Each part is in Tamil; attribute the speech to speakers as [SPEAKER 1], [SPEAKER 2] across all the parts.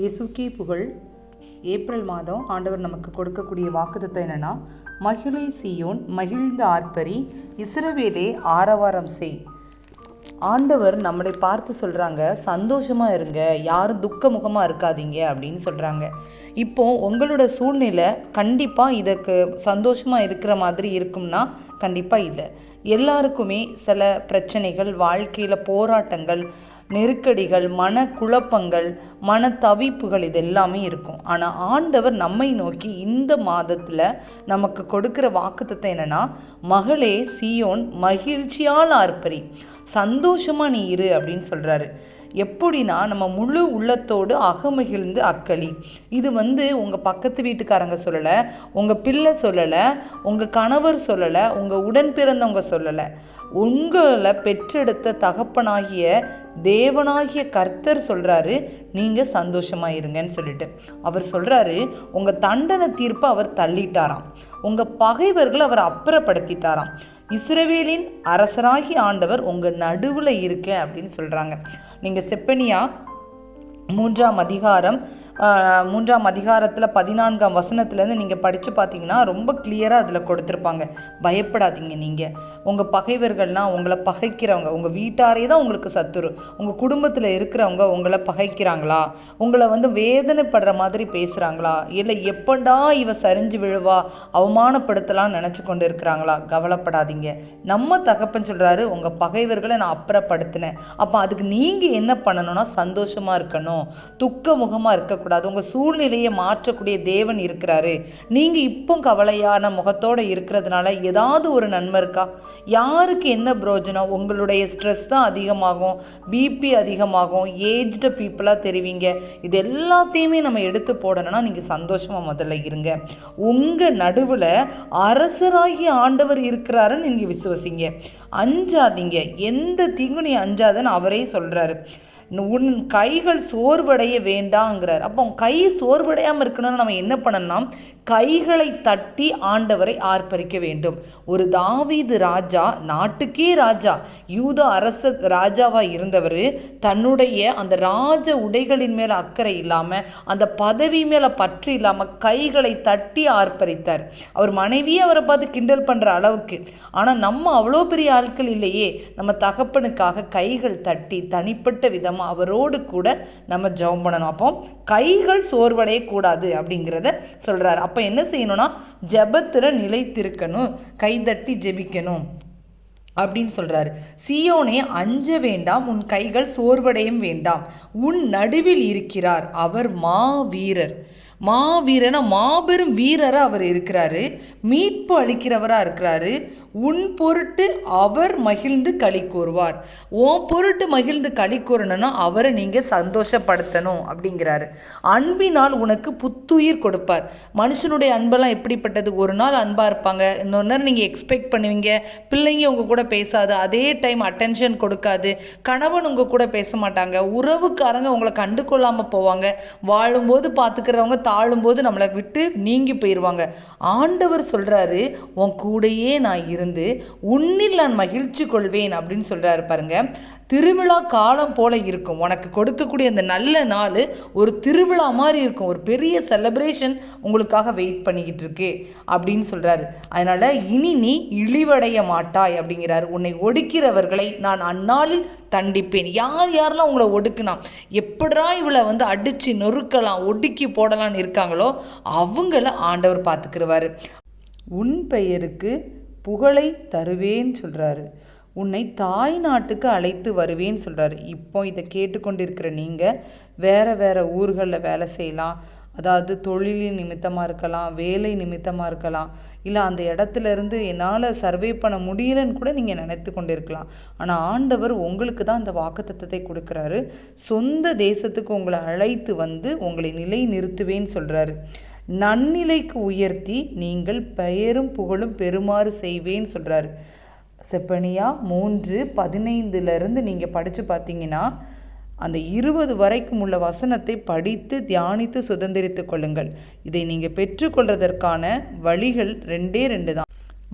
[SPEAKER 1] இயேசுக்கே புகழ். ஏப்ரல் மாதம் ஆண்டவர் நமக்கு கொடுக்கக்கூடிய வாக்குத்தத்தம் என்னென்னா மகிழை சியோன் மகிழ்ந்த ஆர்ப்பரி இசுரவேலே ஆரவாரம் செய். ஆண்டவர் நம்மளை பார்த்து சொல்கிறாங்க சந்தோஷமாக இருங்க யாரும் துக்க முகமாக இருக்காதீங்க அப்படின்னு சொல்கிறாங்க இப்போ உங்களோட சூழ்நிலை கண்டிப்பாக இதற்கு சந்தோஷமாக இருக்கிற மாதிரி இருக்கும்னா கண்டிப்பாக இல்லை. எல்லாருக்குமே சில பிரச்சனைகள் வாழ்க்கையில் போராட்டங்கள் நெருக்கடிகள் மன குழப்பங்கள் மன தவிப்புகள் இது எல்லாமே இருக்கும். ஆனால் ஆண்டவர் நம்மை நோக்கி இந்த மாதத்தில் நமக்கு கொடுக்குற வாக்குத்தத்தை என்னென்னா மகளே சியோன் மகிழ்ச்சியால் ஆர்ப்பரி. சந்தோஷமாக நீ இரு அப்படின்னு சொல்கிறாரு எப்படின்னா நம்ம முழு உள்ளத்தோடு அகமகிழ்ந்து அக்களி. இது வந்து உங்கள் பக்கத்து வீட்டுக்காரங்க சொல்லலை உங்கள் பிள்ளை சொல்லலை உங்கள் கணவர் சொல்லலை உங்கள் உடன் பிறந்தவங்க சொல்லலை. உங்களை பெற்றெடுத்த தகப்பனாகிய தேவனாகிய கர்த்தர் சொல்கிறாரு நீங்கள் சந்தோஷமாக இருங்கன்னு சொல்லிட்டு. அவர் சொல்கிறாரு உங்கள் தண்டனை தீர்ப்பை அவர் தள்ளிட்டாராம். உங்கள் பகைவர்களை அவர் அப்புறப்படுத்திட்டாராம். இஸ்ரவேலின் அரசராகி ஆண்டவர் உங்கள் நடுவில் இருக்கேன் அப்படின்னு சொல்கிறாங்க நீங்கள் செப்பனியா மூன்றாம் அதிகாரம் மூன்றாம் அதிகாரத்தில் பதினான்காம் வசனத்துலேருந்து நீங்கள் படித்து பார்த்தீங்கன்னா ரொம்ப கிளியராக அதில் கொடுத்துருப்பாங்க. பயப்படாதீங்க நீங்கள் உங்கள் பகைவர்கள்னால் உங்களை பகைக்கிறவங்க உங்கள் வீட்டாரே தான் உங்களுக்கு சத்துரு. உங்கள் குடும்பத்தில் இருக்கிறவங்க உங்களை பகைக்கிறாங்களா? உங்களை வந்து வேதனைப்படுற மாதிரி பேசுகிறாங்களா இல்லை எப்படா இவ சரிஞ்சு விழுவா? அவமானப்படுத்தலாம்னு நினச்சி கொண்டு இருக்கிறாங்களா? கவலைப்படாதீங்க. நம்ம தகப்பன் சொல்கிறாரு உங்கள் பகைவர்களை நான் அப்புறப்படுத்தினேன். அப்போ அதுக்கு நீங்கள் என்ன பண்ணணும்னா சந்தோஷமாக இருக்கணும். துக்க முகமாக இருக்கக்கூடாது உங்கள் சூழ்நிலையை மாற்றக்கூடிய தேவன் இருக்கிறாரு. நீங்கள் இப்போ கவலையான முகத்தோடு இருக்கிறதுனால ஏதாவது ஒரு நன்மை இருக்கா? யாருக்கு என்ன பிரயோஜனம்? உங்களுடைய ஸ்ட்ரெஸ் தான் அதிகமாகும். பிபி அதிகமாகும். ஏஜ்டு பீப்புளாக தெரிவிங்க. இது எல்லாத்தையுமே நம்ம எடுத்து போடணும்னா நீங்கள் சந்தோஷமாக முதல்ல இருங்க. உங்கள் நடுவில் அரசராகி ஆண்டவர் இருக்கிறாருன்னு நீங்கள் விசுவசிங்க. அஞ்சாதீங்க. எந்த தீங்கும் நீ அஞ்சாதன்னு அவரே சொல்கிறாரு உன் கைகள் சோர்வடைய வேண்டாங்கிறார். அப்போ கை சோர்வடையாமல் இருக்கணும்னு நம்ம என்ன பண்ணணும்னா கைகளை தட்டி ஆண்டவரை ஆர்ப்பரிக்க வேண்டும். ஒரு தாவீது ராஜா நாட்டுக்கே ராஜா யூத அரச ராஜாவாக இருந்தவர் தன்னுடைய அந்த ராஜ உடைகளின் மேலே அக்கறை இல்லாமல் அந்த பதவி மேலே பற்று இல்லாமல் கைகளை தட்டி ஆர்ப்பரித்தார். அவர் மனைவியே அவரை பார்த்து கிண்டல் பண்ணுற அளவுக்கு. ஆனால் நம்ம அவ்வளோ பெரிய ஆட்கள் இல்லையே. நம்ம தகப்பனுக்காக கைகள் தட்டி தனிப்பட்ட விதமாக அவரோடு கூட நம்ம ஜெபம் பண்ணணும். அப்போ கைகள் சோர்வடையக்கூடாது அப்படிங்கிறத சொல்கிறார் அப்போ என்ன செய்யணும்னா ஜெபத்தில் நிலைத்திருக்கணும் கைதட்டி ஜெபிக்கணும் அப்படின்னு சொல்கிறாரு சியோனே அஞ்ச வேண்டாம் உன் கைகள் சோர்வடையும் வேண்டாம். உன் நடுவில் இருக்கிறார் அவர் மாவீரர். மாவீரனா மாபெரும் வீரராக அவர் இருக்கிறாரு. மீட்பு அளிக்கிறவராக இருக்கிறாரு. உன் பொருட்டு அவர் மகிழ்ந்து களி கூறுவார். உன் பொருட்டு மகிழ்ந்து களி கூறணும்னா அவரை நீங்கள் சந்தோஷப்படுத்தணும் அப்படிங்கிறாரு. அன்பினால் உனக்கு புத்துயிர் கொடுப்பார். மனுஷனுடைய அன்பெல்லாம் எப்படிப்பட்டது? ஒரு நாள் அன்பாக இருப்பாங்க. இன்னொரு நேரம் நீங்கள் எக்ஸ்பெக்ட் பண்ணுவீங்க. பிள்ளைங்க உங்கள் கூட பேசாது. அதே டைம் அட்டென்ஷன் கொடுக்காது. கணவன் உங்கள் கூட பேச மாட்டாங்க. உறவுக்காரங்க உங்களை கண்டு கொள்ளாமல் போவாங்க. வாழும்போது பார்த்துக்கிறவங்க ஆளும்போது நம்மளை விட்டு நீங்கி போயிடுவாங்க ஆண்டவர் சொல்கிறாரு உன் கூடையே நான் இருந்து உன்னில் நான் மகிழ்ச்சி கொள்வேன் அப்படின்னு சொல்கிறாரு பாருங்க. திருவிழா காலம் போல இருக்கும். உனக்கு கொடுக்கக்கூடிய அந்த நல்ல நாள் ஒரு திருவிழா மாதிரி இருக்கும். ஒரு பெரிய செலப்ரேஷன் உங்களுக்காக வெயிட் பண்ணிக்கிட்டு இருக்கு அப்படின்னு சொல்கிறாரு அதனால் இனி நீ இழிவடைய மாட்டாய் அப்படிங்கிறாரு. உன்னை ஒடுக்கிறவர்களை நான் அந்நாளில் தண்டிப்பேன். யார் யாரெல்லாம் உங்களை ஒடுக்கினா எப்படா இவளை வந்து அடித்து நொறுக்கலாம் ஒடுக்கி போடலான்னு இருக்காங்களோ அவங்கள ஆண்டவர் பார்த்துக்கிருவாரு. உன் பெயருக்கு புகழை தருவேன்னு சொல்கிறாரு உன்னை தாய் நாட்டுக்கு அழைத்து வருவேன்னு சொல்கிறாரு இப்போ இதை கேட்டுக்கொண்டிருக்கிற நீங்கள் வேறு வேறு ஊர்களில் வேலை செய்யலாம். அதாவது தொழிலின் நிமித்தமாக இருக்கலாம் வேலை நிமித்தமாக இருக்கலாம். இல்லை அந்த இடத்துல இருந்து என்னால் சர்வே பண்ண முடியலன்னு கூட நீங்கள் நினைத்து கொண்டு இருக்கலாம் ஆனால் ஆண்டவர் உங்களுக்கு தான் அந்த வாக்குத்தத்தத்தை கொடுக்குறாரு. சொந்த தேசத்துக்கு உங்களை அழைத்து வந்து உங்களை நிலை நிறுத்துவேன்னு சொல்கிறாரு நன்னிலைக்கு உயர்த்தி நீங்கள் பெயரும் புகழும் பெறுமாறு செய்வேன்னு சொல்கிறாரு செப்பனியா மூன்று பதினைந்துலேருந்து நீங்கள் படித்து பார்த்தீங்கன்னா அந்த இருபது வரைக்கும் உள்ள வசனத்தை படித்து தியானித்து சுதந்திரித்து கொள்ளுங்கள். இதை நீங்கள் பெற்றுக்கொள்வதற்கான வழிகள் ரெண்டே ரெண்டு தான்.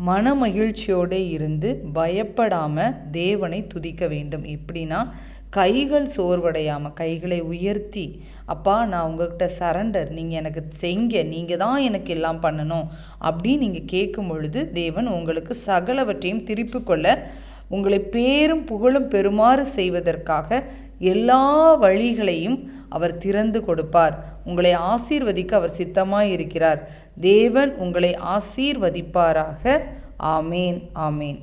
[SPEAKER 1] மன மகிழ்ச்சியோடு இருந்து பயப்படாமல் தேவனை துதிக்க வேண்டும். எப்படின்னா கைகள் சோர்வடையாமல் கைகளை உயர்த்தி அப்பா நான் உங்கள்கிட்ட சரண்டர் நீங்கள் எனக்கு செய்ங்க நீங்கள் தான் எனக்கு எல்லாம் பண்ணணும் அப்படின்னு நீங்கள் கேட்கும் பொழுது தேவன் உங்களுக்கு சகலவற்றையும் திருப்பி கொள்ள உங்களை பேரும் புகழும் பெறுமாறு செய்வதற்காக எல்லா வழிகளையும் அவர் திறந்து கொடுப்பார். உங்களை ஆசீர்வதிக்க அவர் சித்தமாக இருக்கிறார் தேவன் உங்களை ஆசீர்வதிப்பாராக. ஆமேன் ஆமேன்.